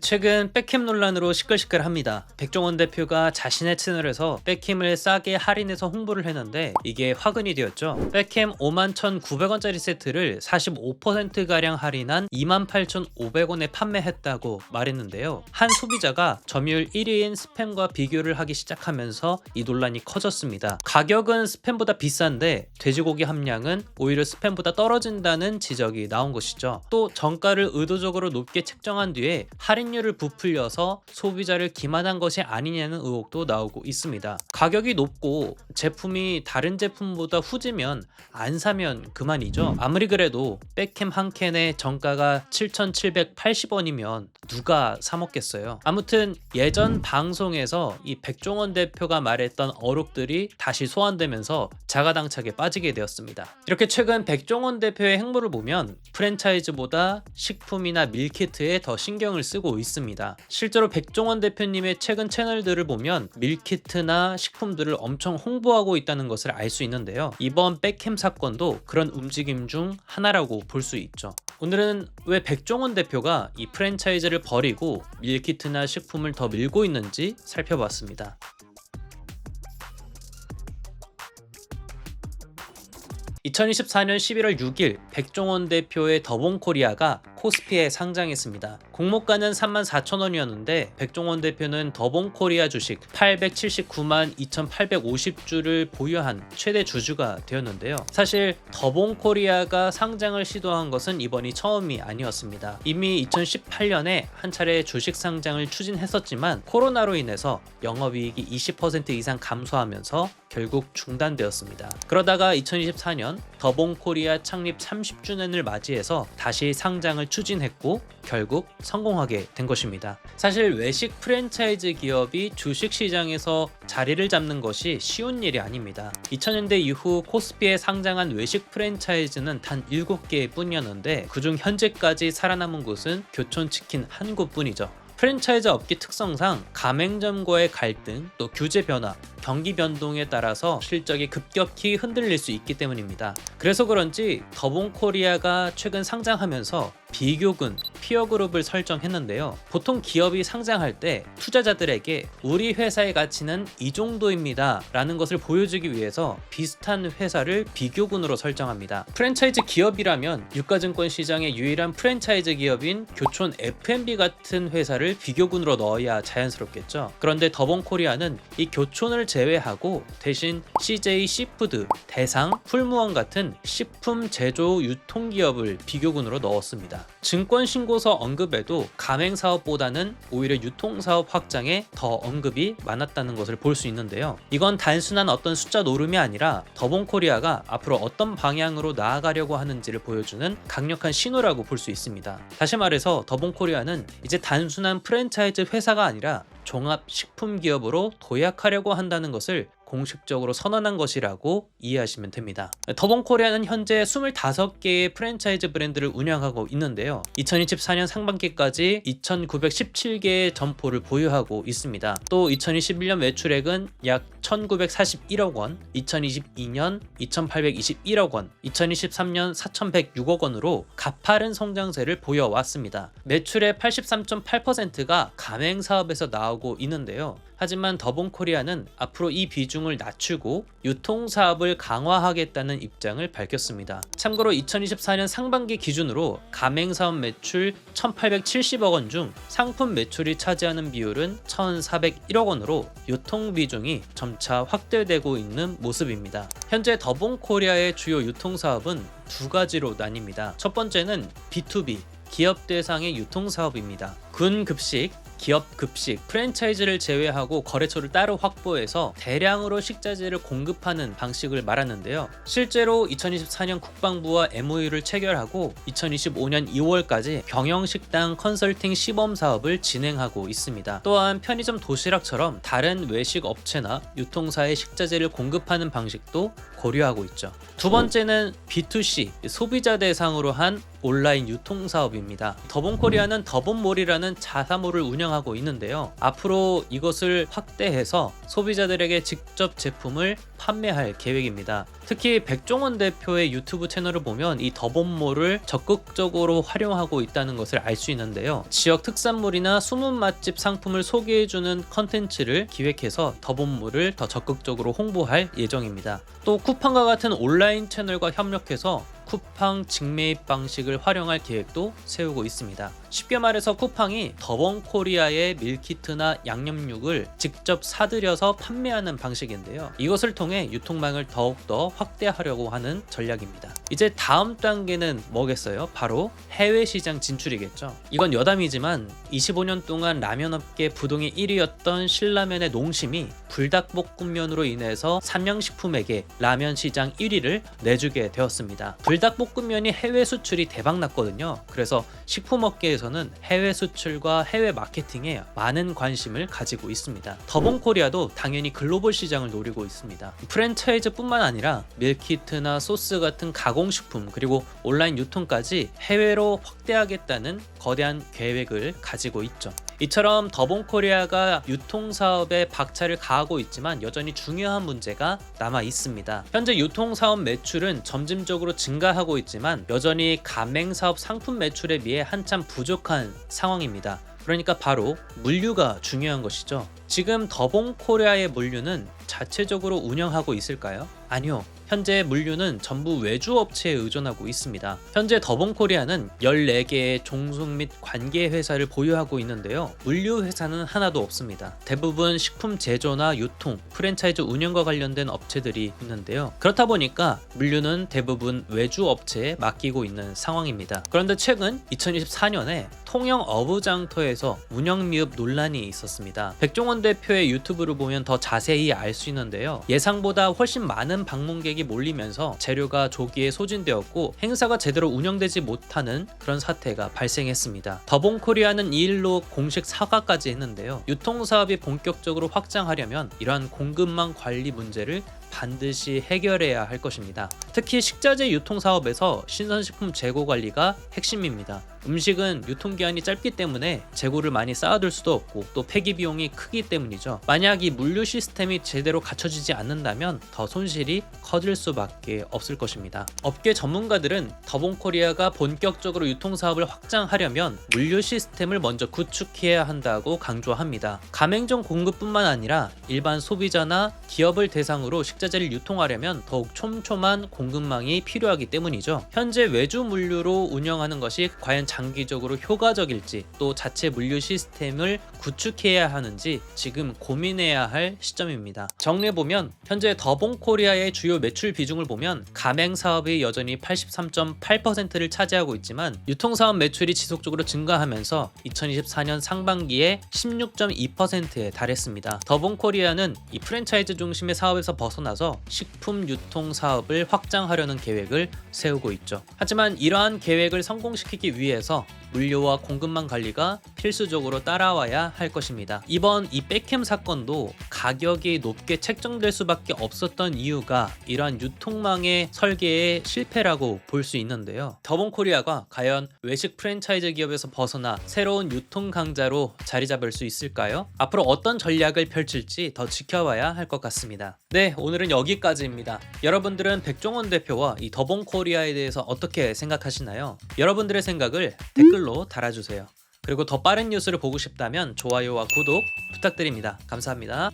최근 백캠 논란으로 시끌시끌합니다. 백종원 대표가 자신의 채널에서 백캠을 싸게 할인해서 홍보를 했는데 이게 화근이 되었죠. 백캠 51,900원짜리 세트를 45%가량 할인한 28,500원에 판매했다고 말했는데요. 한 소비자가 점유율 1위인 스팸과 비교를 하기 시작하면서 이 논란이 커졌습니다. 가격은 스팸보다 비싼데 돼지고기 함량은 오히려 스팸보다 떨어진다는 지적이 나온 것이죠. 또 정가를 의도적으로 높게 책정한 뒤에 할인 율을 부풀려서 소비자를 기만한 것이 아니냐는 의혹도 나오고 있습니다. 가격이 높고 제품이 다른 제품보다 후지면 안 사면 그만이죠. 아무리 그래도 백캠 한 캔의 정가가 7,780원이면 누가 사 먹겠어요. 아무튼 예전 방송에서 이 백종원 대표가 말했던 어록들이 다시 소환되면서 자가당착에 빠지게 되었습니다. 이렇게 최근 백종원 대표의 행보를 보면 프랜차이즈보다 식품이나 밀키트에 더 신경을 쓰고 있습니다. 실제로 백종원 대표님의 최근 채널들을 보면 밀키트나 식품들을 엄청 홍보하고 있다는 것을 알 수 있는데요. 이번 백캠 사건도 그런 움직임 중 하나라고 볼 수 있죠. 오늘은 왜 백종원 대표가 이 프랜차이즈를 버리고 밀키트나 식품을 더 밀고 있는지 살펴봤습니다. 2024년 11월 6일 백종원 대표의 더본코리아가 코스피에 상장했습니다. 공모가는 34,000원이었는데 백종원 대표는 더본코리아 주식 879만 2,850주를 보유한 최대 주주가 되었는데요. 사실 더본코리아가 상장을 시도한 것은 이번이 처음이 아니었습니다. 이미 2018년에 한 차례 주식 상장을 추진했었지만 코로나로 인해서 영업이익이 20% 이상 감소하면서 결국 중단되었습니다. 그러다가 2024년 더본코리아 창립 30주년을 맞이해서 다시 상장을 추진했고 결국 성공하게 된 것입니다. 사실 외식 프랜차이즈 기업이 주식 시장에서 자리를 잡는 것이 쉬운 일이 아닙니다. 2000년대 이후 코스피에 상장한 외식 프랜차이즈는 단 7개 뿐이었는데 그중 현재까지 살아남은 곳은 교촌치킨 한 곳뿐이죠. 프랜차이즈 업계 특성상 가맹점과의 갈등, 또 규제 변화, 경기 변동에 따라서 실적이 급격히 흔들릴 수 있기 때문입니다. 그래서 그런지 더본코리아가 최근 상장하면서 비교군, 피어 그룹을 설정했는데요. 보통 기업이 상장할 때 투자자들에게 우리 회사의 가치는 이 정도입니다. 라는 것을 보여주기 위해서 비슷한 회사를 비교군으로 설정합니다. 프랜차이즈 기업이라면 유가증권 시장의 유일한 프랜차이즈 기업인 교촌 F&B 같은 회사를 비교군으로 넣어야 자연스럽겠죠. 그런데 더본코리아는 이 교촌을 제외하고 대신 CJ 시푸드, 대상, 풀무원 같은 식품 제조 유통 기업을 비교군으로 넣었습니다. 증권 신고서 언급에도 가맹 사업보다는 오히려 유통 사업 확장에 더 언급이 많았다는 것을 볼 수 있는데요. 이건 단순한 어떤 숫자 노름이 아니라 더본코리아가 앞으로 어떤 방향으로 나아가려고 하는지를 보여주는 강력한 신호라고 볼 수 있습니다. 다시 말해서 더본코리아는 이제 단순한 프랜차이즈 회사가 아니라 종합 식품 기업으로 도약하려고 한다는 것을 공식적으로 선언한 것이라고 이해하시면 됩니다. 더본 코리아는 현재 25개의 프랜차이즈 브랜드를 운영하고 있는데요. 2024년 상반기까지 2,917개의 점포를 보유하고 있습니다. 또 2021년 매출액은 약 1,941억 원, 2022년 2,821억 원, 2023년 4,106억 원으로 가파른 성장세를 보여왔습니다. 매출의 83.8%가 가맹 사업에서 나오고 있는데요. 하지만 더본코리아는 앞으로 이 비중을 낮추고 유통 사업을 강화하겠다는 입장을 밝혔습니다. 참고로 2024년 상반기 기준으로 가맹 사업 매출 1,870억 원 중 상품 매출이 차지하는 비율은 1,401억 원으로 유통 비중이 점차 확대되고 있는 모습입니다. 현재 더본코리아의 주요 유통 사업은 두 가지로 나뉩니다. 첫 번째는 B2B 기업 대상의 유통 사업입니다. 군 급식, 기업 급식, 프랜차이즈를 제외하고 거래처를 따로 확보해서 대량으로 식자재를 공급하는 방식을 말하는데요. 실제로 2024년 국방부와 MOU를 체결하고 2025년 2월까지 경영식당 컨설팅 시범 사업을 진행하고 있습니다. 또한 편의점 도시락처럼 다른 외식 업체나 유통사의 식자재를 공급하는 방식도 고려하고 있죠. 두 번째는 B2C, 소비자 대상으로 한 온라인 유통 사업입니다. 더본코리아는 더본몰이라는 자사몰을 운영 운영하고 있는데요. 앞으로 이것을 확대해서 소비자들에게 직접 제품을 판매할 계획입니다. 특히 백종원 대표의 유튜브 채널을 보면 이 더본모를 적극적으로 활용하고 있다는 것을 알 수 있는데요. 지역 특산물이나 숨은 맛집 상품을 소개해주는 컨텐츠를 기획해서 더본모를 더 적극적으로 홍보할 예정입니다. 또 쿠팡과 같은 온라인 채널과 협력해서 쿠팡 직매입 방식을 활용할 계획도 세우고 있습니다. 쉽게 말해서 쿠팡이 더본 코리아의 밀키트나 양념육을 직접 사들여서 판매하는 방식인데요. 이것을 통해 유통망을 더욱더 확대하려고 하는 전략입니다. 이제 다음 단계는 뭐겠어요? 바로 해외 시장 진출이겠죠. 이건 여담이지만 25년 동안 라면 업계 부동의 1위였던 신라면의 농심이 불닭볶음면으로 인해서 삼양식품에게 라면 시장 1위를 내주게 되었습니다. 불닭볶음면이 해외 수출이 대박 났거든요. 그래서 식품업계에서 는 해외 수출과 해외 마케팅에 많은 관심을 가지고 있습니다. 더본 코리아도 당연히 글로벌 시장을 노리고 있습니다. 프랜차이즈뿐만 아니라 밀키트나 소스 같은 가공식품 그리고 온라인 유통까지 해외로 확대하겠다는 거대한 계획을 가지고 있죠. 이처럼 더본코리아가 유통사업에 박차를 가하고 있지만 여전히 중요한 문제가 남아 있습니다. 현재 유통사업 매출은 점진적으로 증가하고 있지만 여전히 가맹사업 상품 매출에 비해 한참 부족한 상황입니다. 그러니까 바로 물류가 중요한 것이죠. 지금 더본코리아의 물류는 자체적으로 운영하고 있을까요? 아니요. 현재 물류는 전부 외주 업체에 의존하고 있습니다. 현재 더본코리아는 14개의 종속 및 관계 회사를 보유하고 있는데요. 물류 회사는 하나도 없습니다. 대부분 식품 제조나 유통, 프랜차이즈 운영과 관련된 업체들이 있는데요. 그렇다 보니까 물류는 대부분 외주 업체에 맡기고 있는 상황입니다. 그런데 최근 2024년에 통영 어부장터에서 운영 미흡 논란이 있었습니다. 백종원 대표의 유튜브를 보면 더 자세히 알수 있는데요. 예상보다 훨씬 많은 방문객이 몰리면서 재료가 조기에 소진되었고 행사가 제대로 운영되지 못하는 그런 사태가 발생했습니다. 더본코리아는 이 일로 공식 사과까지 했는데요. 유통사업이 본격적으로 확장하려면 이러한 공급망 관리 문제를 반드시 해결해야 할 것입니다. 특히 식자재 유통 사업에서 신선식품 재고 관리가 핵심입니다. 음식은 유통기한이 짧기 때문에 재고를 많이 쌓아둘 수도 없고 또 폐기 비용이 크기 때문이죠. 만약 이 물류 시스템이 제대로 갖춰지지 않는다면 더 손실이 커질 수밖에 없을 것입니다. 업계 전문가들은 더본코리아가 본격적으로 유통 사업을 확장하려면 물류 시스템을 먼저 구축해야 한다고 강조합니다. 가맹점 공급뿐만 아니라 일반 소비자나 기업을 대상으로 식자재를 유통하려면 더욱 촘촘한 공급망이 필요하기 때문이죠. 현재 외주 물류로 운영하는 것이 과연 장기적으로 효과적일지 또 자체 물류 시스템을 구축해야 하는지 지금 고민해야 할 시점입니다. 정리해보면 현재 더본코리아의 주요 매출 비중을 보면 가맹 사업이 여전히 83.8%를 차지하고 있지만 유통사업 매출이 지속적으로 증가하면서 2024년 상반기에 16.2%에 달했습니다. 더본코리아는 이 프랜차이즈 중심의 사업에서 벗어나서 식품 유통 사업을 확장하려는 계획을 세우고 있죠. 하지만 이러한 계획을 성공시키기 위해 서 물류와 공급망 관리가 필수적으로 따라와야 할 것입니다. 이번 이 백캠 사건도 가격이 높게 책정될 수밖에 없었던 이유가 이러한 유통망의 설계의 실패라고 볼 수 있는데요. 더본코리아가 과연 외식 프랜차이즈 기업에서 벗어나 새로운 유통 강자로 자리 잡을 수 있을까요? 앞으로 어떤 전략을 펼칠지 더 지켜봐야 할 것 같습니다. 네, 오늘은 여기까지입니다. 여러분들은 백종원 대표와 이 더본코리아에 대해서 어떻게 생각하시나요? 여러분들의 생각을 댓글로 달아주세요. 그리고 더 빠른 뉴스를 보고 싶다면 좋아요와 구독 부탁드립니다. 감사합니다.